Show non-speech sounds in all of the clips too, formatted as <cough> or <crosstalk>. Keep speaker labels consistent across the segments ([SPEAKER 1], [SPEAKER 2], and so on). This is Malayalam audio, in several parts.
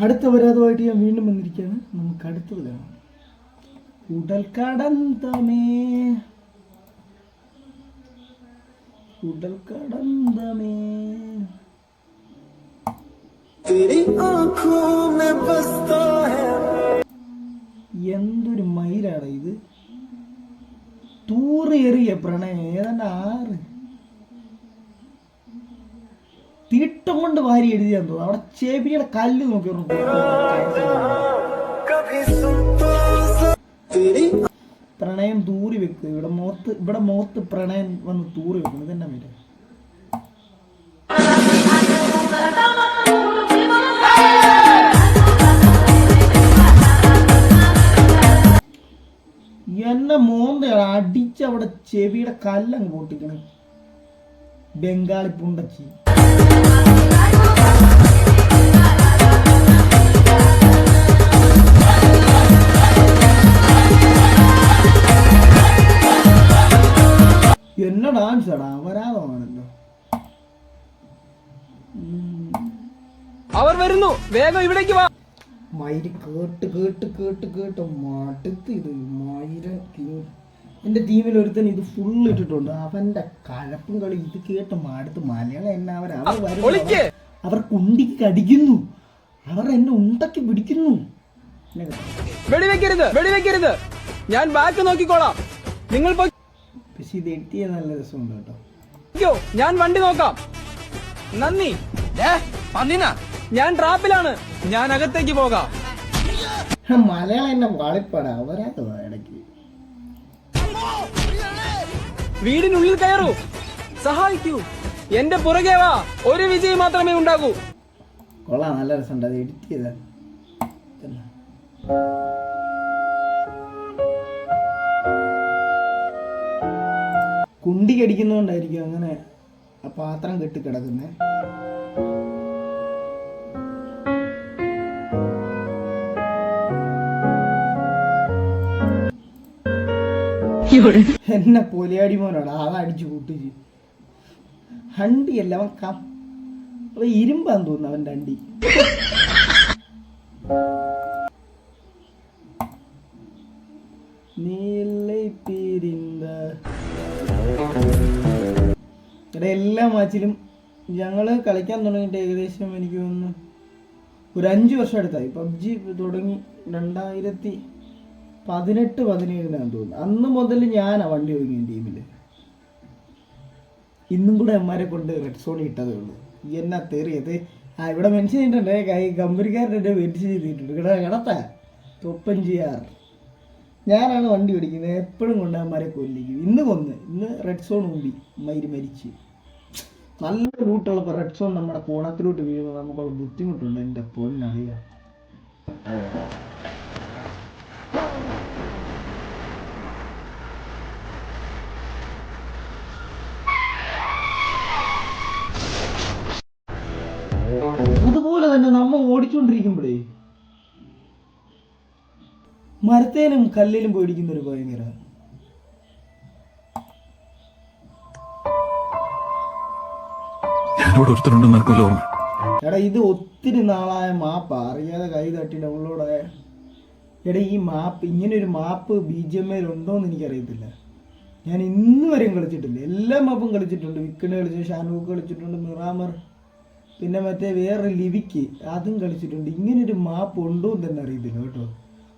[SPEAKER 1] അടുത്ത വരാതുമായിട്ട് ഞാൻ വീണ്ടും വന്നിരിക്കുകയാണ്. നമുക്ക് അടുത്തത് കാണാം. ഉടൽ കടന്തമേ ഉടൽ കടന്തമേ എന്തൊരു മയിലാണ് ഇത്? തൂറിയെറിയ പ്രണയം. ഏതാണ്ട് ആറ് തീട്ടം കൊണ്ട് വാരി എഴുതിയാന്ന് തോന്നുന്നു. അവിടെ ചേപ്പിയുടെ കല്ല് നോക്കി പ്രണയം തൂറി വെക്കുക ഇവിടെ മുഖത്ത് ഇവിടെ മുഖത്ത് പ്രണയം വന്ന് തൂറി വെക്കുന്നത് തന്നെ പേര്? എന്നെ മോന്തയാണ് അടിച്ച് അവിടെ ചെവിയുടെ കല്ലങ്ങ് പൊട്ടിക്കണം. ബംഗാളി പുണ്ടച്ചി. എന്നെ ഡാൻസ് ആടാ വരാതാണല്ലോ
[SPEAKER 2] അവർ വരുന്നു വേഗം ഇവിടേക്ക് വാ.
[SPEAKER 1] മയിര് കേട്ട് കേട്ട് കേട്ട് കേട്ട് മടുത്ത് ഇത് മയിര എന്റെ ടീമിൽ ഒരുത്തൻ ഇത് ഫുൾ ഇട്ടിട്ടുണ്ട്. അവന്റെ കഴപ്പും കളി ഇത് കേട്ട് മടുത്ത് മലയാളം എന്നാ അവർ അവർ വരുന്നു. അവർ കുണ്ടിക്ക് കടിക്കുന്നു. അവർ എന്നെ ഉണ്ടക്കി പിടിക്കുന്നു.
[SPEAKER 2] വെടിവെക്കരുത് വെടിവെക്കരുത്. ഞാൻ ബാക്ക് നോക്കിക്കോളാം. നിങ്ങൾ
[SPEAKER 1] പക്ഷെ ഇത് എട്ടിയ നല്ല രസമുണ്ട് കേട്ടോ.
[SPEAKER 2] ഞാൻ വണ്ടി നോക്കാം. നന്ദി. ഞാൻ ട്രാപ്പിലാണ്. ഞാൻ അകത്തേക്ക് പോകാം.
[SPEAKER 1] മലയാളം എന്നെ വാളിപ്പാടാ. അവരാ ഇടയ്ക്ക്.
[SPEAKER 2] വീടിനുള്ളിൽ കയറൂ. സഹായിക്കൂ. എന്റെ പുറകെ വാ. ഒരു വിജയം മാത്രമേ ഉണ്ടാകൂ.
[SPEAKER 1] കൊള്ളാം നല്ല രസമുണ്ട്. അത് എഡിറ്റ് ചെയ്താ. കുണ്ടി കടിക്കുന്നോണ്ടായിരിക്കും അങ്ങനെ ആ പാത്രം കെട്ടി കിടക്കുന്നേ. എന്നെ പൊലിയാടി മോനോട് ആളടിച്ചു കൂട്ടിച്ച് ഹണ്ടിയല്ല അവൻ കം അവൻ ഇരുമ്പാന്ന് തോന്നുന്നു നീലൈ പിരിന്ത. ഇവിടെ എല്ലാ മാച്ചിലും ഞങ്ങൾ കളിക്കാൻ തുടങ്ങിയിട്ട് ഏകദേശം എനിക്ക് തോന്നുന്നു ഒരു അഞ്ച് വർഷം അടുത്തായി. പബ്ജി തുടങ്ങി രണ്ടായിരത്തി പതിനെട്ട് പതിനേഴിനാണ് തോന്നുന്നു. അന്ന് മുതൽ ഞാനാ വണ്ടി ഒതുങ്ങിയ ടീമിൽ ഇന്നും കൂടെ അമ്മമാരെ കൊണ്ട് റെഡ് സോണി ഇട്ടതേ ഉള്ളൂ. എന്നാ തെറിയത്? ആ ഇവിടെ മെൻഷൻ ചെയ്തിട്ടുണ്ട്. കൈ കമ്പനിക്കാരുടെ മെൻഷൻ ചെയ്തിട്ടുണ്ട്. ഇവിടെ കിടത്താ. തൊപ്പഞ്ചിയാർ ഞാനാണ് വണ്ടി ഓടിക്കുന്നത്. എപ്പോഴും കൊണ്ട് അമ്മമാരെ കൊല്ലിക്കും. ഇന്ന് കൊന്ന്. ഇന്ന് റെഡ് സോൺ ഊമ്പി മയിര് മരിച്ച്. നല്ല റൂട്ടുള്ളപ്പോൾ റെഡ് സോൺ നമ്മുടെ കോണത്തിലോട്ട് വീഴുമ്പോൾ നമുക്കുള്ള ബുദ്ധിമുട്ടുണ്ട്. എന്റെ പൊന്നറിയാം തന്നെ നമ്മ ഓടിച്ചുകൊണ്ടിരിക്കുമ്പോഴേ മരത്തേനും കല്ലിലും പേടിക്കുന്ന ഒരു ഭയങ്കര
[SPEAKER 3] ഒരുത്തരുണ്ടെന്ന് ഓർമ്മ.
[SPEAKER 1] എടാ ഇത് ഒത്തിരി നാളായ മാപ്പാ. അറിയാതെ കൈ തട്ടി ഡൗൺലോഡായ എടാ ഈ മാപ്പ് ഇങ്ങനെ ഒരു മാപ്പ് ബി ജി എം ഉണ്ടോയെന്ന് എനിക്കറിയത്തില്ല. ഞാൻ ഇന്ന് വരെയും കളിച്ചിട്ടില്ല. എല്ലാ മാപ്പും കളിച്ചിട്ടുണ്ട്. വിക്കണ് കളിച്ചു ഷാനൂക്ക് കളിച്ചിട്ടുണ്ട്. മിറാമർ. പിന്നെ മറ്റേ വേറെ ലിവിക്ക് അതും കളിച്ചിട്ടുണ്ട്. ഇങ്ങനെ ഒരു മാപ്പ് ഉണ്ടോ എന്ന് തന്നെ അറിയത്തില്ല കേട്ടോ.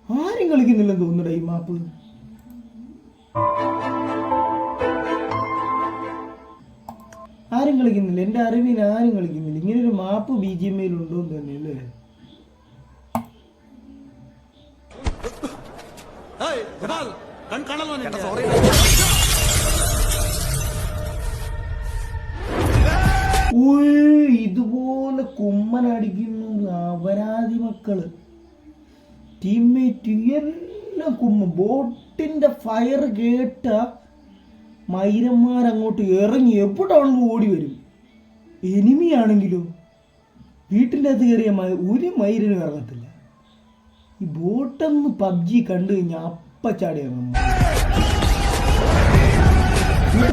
[SPEAKER 1] ആരും കളിക്കുന്നില്ലെന്ന് തോന്നുന്നു ഈ മാപ്പ്. ആരും കളിക്കുന്നില്ല. എന്റെ അറിവിൽ ആരും കളിക്കുന്നില്ല. ഇങ്ങനെ ഒരു മാപ്പ് ബി ജി എം ഉണ്ടോ എന്ന് തന്നെ അല്ലേ? ഉയ്, കുമ്മനടിക്കുന്നു അപരാധി മക്കൾ. ടീംമേറ്റ് എല്ലാം കുമ്മ. ബോട്ടിന്റെ ഫയർ കേട്ട മൈരന്മാരങ്ങോട്ട് ഇറങ്ങി എപ്പോഴാണെന്ന് ഓടി വരും. എനിമിയാണെങ്കിലോ വീട്ടിന്റെ അകത്ത് കയറിയ ഒരു മൈരനും ഇറങ്ങത്തില്ല. ഈ ബോട്ടെന്ന് പബ്ജി കണ്ടു കഴിഞ്ഞാൽ അപ്പച്ചാടി ഇറങ്ങും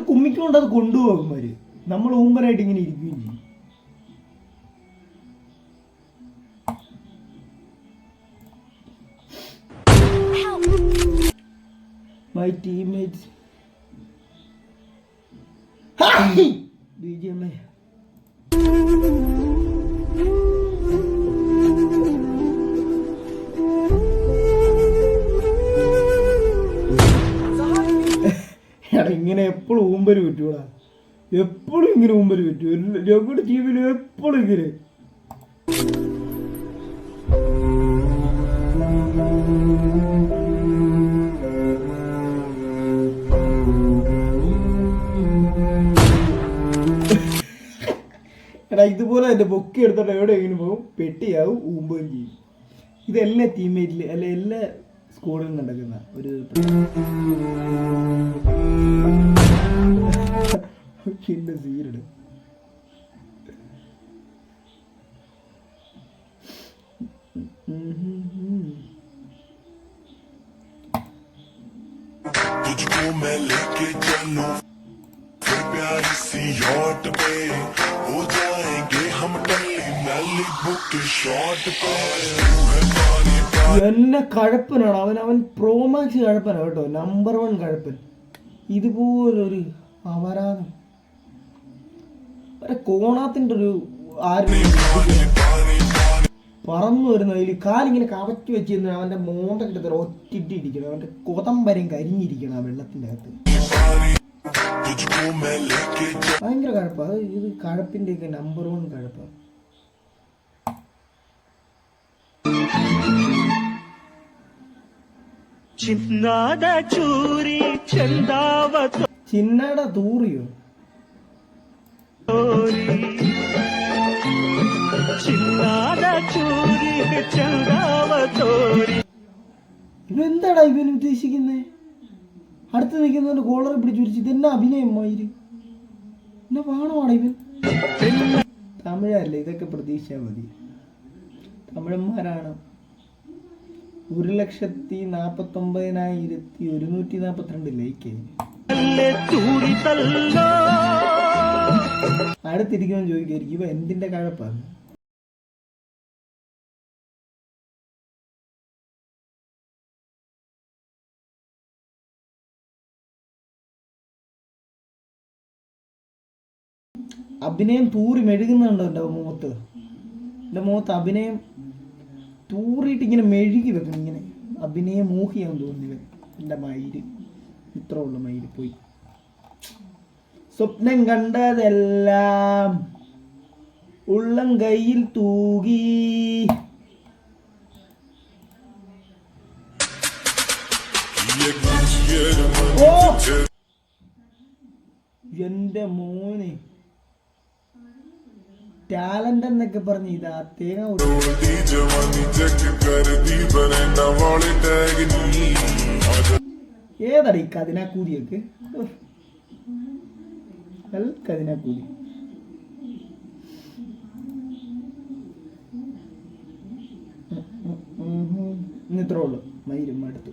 [SPEAKER 1] കുമ്മിക്കൊണ്ട് അത് കൊണ്ടുപോകുമാര് നമ്മൾ ഊമ്പനായിട്ട് ഇങ്ങനെ ഇരിക്കുകയും ചെയ്യും. My teammates. എടാ <laughs> ഇങ്ങനെ എപ്പോഴും ഊമ്പര് പറ്റൂടാ. എപ്പോഴും ഇങ്ങനെ ഊമ്പര് പറ്റൂ. ഞങ്ങളുടെ ടീമിൽ എപ്പോഴും ഇങ്ങനെ. ഇതുപോലെ എന്റെ പൊക്കി എടുത്തിട്ട് എവിടെയെങ്കിലും പോകും പെട്ടിയാവും ഊമ്പുകയും ചെയ്യും ഇത് എല്ലാ ടീമേറ്റിൽ അല്ലെ എല്ലാ സ്കൂളിൽ നടക്കുന്ന ഒരു പിന്നെ സീരിട്
[SPEAKER 3] Did you it, you know? Baby, I see your
[SPEAKER 1] എന്നെ കഴപ്പനാണ്. അവൻ അവൻ പ്രോമാക്സ് കഴപ്പനാണ് കേട്ടോ. നമ്പർ വൺ കഴപ്പൻ. ഇതുപോലൊരു അപരാധം. കോണാത്തിന്റെ കോണാത്തിന്റെ ഒരു ആരും പറന്നു വരുന്ന അതിൽ കാലിങ്ങനെ കവച്ചു വെച്ചിരുന്ന അവന്റെ ഒറ്റിട്ട് ഇരിക്കണം. അവന്റെ കൊതമ്പരം കരിഞ്ഞിരിക്കണം ആ വെള്ളത്തിന്റെ അകത്ത്. ഭയങ്കര കഴപ്പാണ് ഇത് കഴപ്പിന്റെയൊക്കെ നമ്പർ വൺ കഴപ്പാണ്
[SPEAKER 4] ചിന്നാട ചൂരി ചെന്താവ
[SPEAKER 1] ചിന്നാട തൂറിയോ? ഇവെന്താടാ ഇവൻ ഉദ്ദേശിക്കുന്നേ? അടുത്ത് നിൽക്കുന്നവന്റെ കോളറെ പിടിച്ചുരിച്ച് ഇതെന്നാ അഭിനയമായിര്? എന്നാ പാണമാടാ ഇവൻ? തമിഴല്ലേ ഇതൊക്കെ പ്രതീക്ഷിച്ചാൽ മതി. തമിഴന്മാരാണ് ഒരു ലക്ഷത്തി നാപ്പത്തി ഒമ്പതിനായിരത്തി ഒരുന്നൂറ്റി നാപ്പത്തിരണ്ട് ലൈക്ക് അടുത്തിരിക്കുമെന്ന് ചോദിക്കായിരിക്കും ഇപ്പൊ എന്തിന്റെ കഴപ്പാണ് അഭിനയം തൂറി മെഴുകുന്നുണ്ടോ എന്റെ മുഖത്ത്? എന്റെ മുഖത്ത് അഭിനയം തൂറിയിട്ട് ഇങ്ങനെ മെഴുകി വെക്കണം ഇങ്ങനെ. അഭിനയ മോഹിയാന്ന് തോന്നി ഇവൻ എന്റെ ഇത്ര ഉള്ള മയിൽ പോയി. സ്വപ്നം കണ്ടതെല്ലാം ഉള്ളം കയ്യിൽ തൂകി. എന്റെ മോനെ. ടാലന്റ് എന്നൊക്കെ പറഞ്ഞ് ഇത്
[SPEAKER 3] അദ്ദേഹം
[SPEAKER 1] ഏതാടി കതിനാ കൂതിയൊക്കെ കതിനാ കൂതി ഇന്നിത്രേ ഉള്ളൂ. മയിലും അടുത്തു